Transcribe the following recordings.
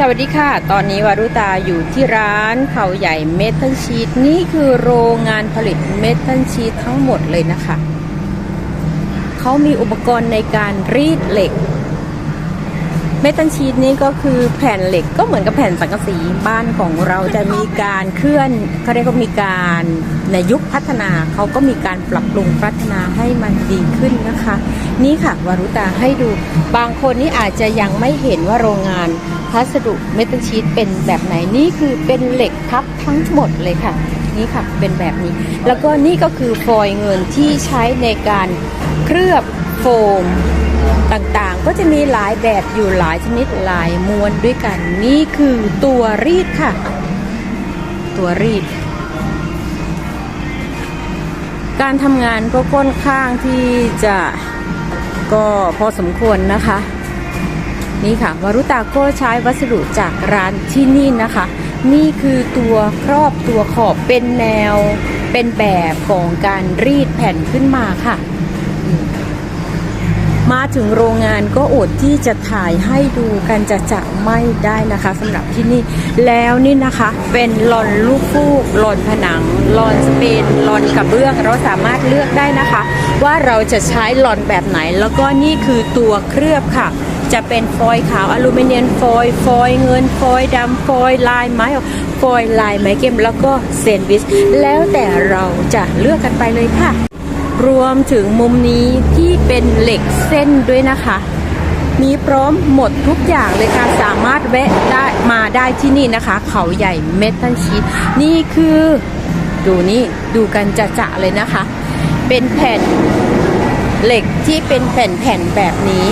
สวัสดีค่ะ ตอนนี้วารุตาอยู่ที่ร้านเขาใหญ่เมทัลชีตนี่คือโรงงานผลิตเมทัลชีตทั้งหมดเลยนะคะ เขามีอุปกรณ์ในการรีดเหล็ก เมทัลชีตนี้ก็คือแผ่นเหล็กก็เหมือนกับแผ่นสังกะสีบ้านของเราจะมีการเคลื่อนเขาเรียกว่ามีการในยุคพัฒนาเขาก็มีการปรับปรุงพัฒนาให้มันดีขึ้นนะคะ นี่ค่ะวารุตาให้ดูบางคนนี่อาจจะยังไม่เห็นว่าโรงงานพัสดุเมทัลชีตเป็นแบบไหนนี่คือเป็นเหล็กทับทั้งหมดเลยค่ะ นี่ค่ะเป็นแบบนี้ แล้วก็นี่ก็คือฟอยเงินที่ใช้ในการ เคลือบโฟมต่างๆ ก็จะมีหลายแบบอยู่หลายชนิดหลายมวลด้วยกัน นี่คือตัวรีดค่ะ ตัวรีด การทำงานก็ค่อนข้างที่จะก็พอสมควรนะคะ นี่ค่ะวารุตาก็ใช้วัสดุจากร้านที่นี่นะคะ นี่คือตัวครอบตัวขอบเป็นแนวเป็นแบบของการรีดแผ่นขึ้นมาค่ะ มาถึงโรงงานก็อดที่จะถ่ายให้ดูกันจะจะไม่ได้นะคะสำหรับที่นี่ แล้วนี่นะคะเป็นหลอนลูกฟูกหลอนผนังหลอนสเปนหลอนกระเบื้อง เราสามารถเลือกได้นะคะ ว่าเราจะใช้หลอนแบบไหน แล้วก็นี่คือตัวเคลือบค่ะ จะเป็นฟอยขาวอลูมิเนียมฟอยฟอยเงินฟอยดำฟอยลายไม้ฟอยลายไม้เกมแล้วก็เซนวิชแล้วแต่เราจะเลือกกันไปเลยค่ะ รวมถึงมุมนี้ที่เป็นเหล็กเส้นด้วยนะคะ มีพร้อมหมดทุกอย่างเลยค่ะ สามารถแวะได้มาได้ที่นี่นะคะ เขาใหญ่เมทัลชีตนี่คือ ดูนี่ดูกันจะจะๆเลยนะคะ เป็นแผ่นเหล็กที่เป็นแผ่นๆแบบนี้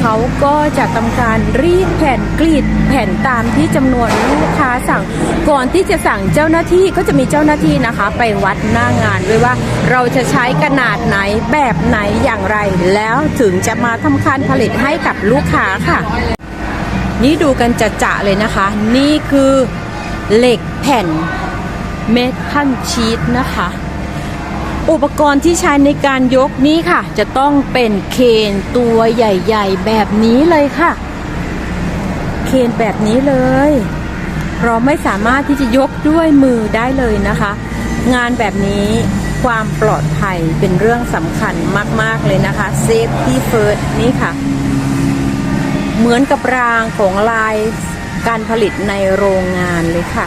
เขาก็จะทำการรีดแผ่นกรีดแผ่นตามที่จำนวนลูกค้าสั่ง ก่อนที่จะสั่งเจ้าหน้าที่ก็จะมีเจ้าหน้าที่นะคะ ไปวัดหน้างานด้วยว่าเราจะใช้ขนาดไหนแบบไหนอย่างไร แล้วถึงจะมาทำการผลิตให้กับลูกค้าค่ะ นี่ดูกันจะจะๆเลยนะคะ นี่คือเหล็กแผ่นเมทัลชีตนะคะ อุปกรณ์ที่ใช้ในการยกนี้ค่ะ จะต้องเป็นเคนตัวใหญ่ ๆ แบบนี้เลยค่ะ เคนแบบนี้เลย เราไม่สามารถที่จะยกด้วยมือได้เลยนะคะ งานแบบนี้ความปลอดภัยเป็นเรื่องสำคัญมาก ๆ เลยนะคะ Safety First นี่ค่ะ เหมือนกับรางของลายการผลิตในโรงงานเลยค่ะ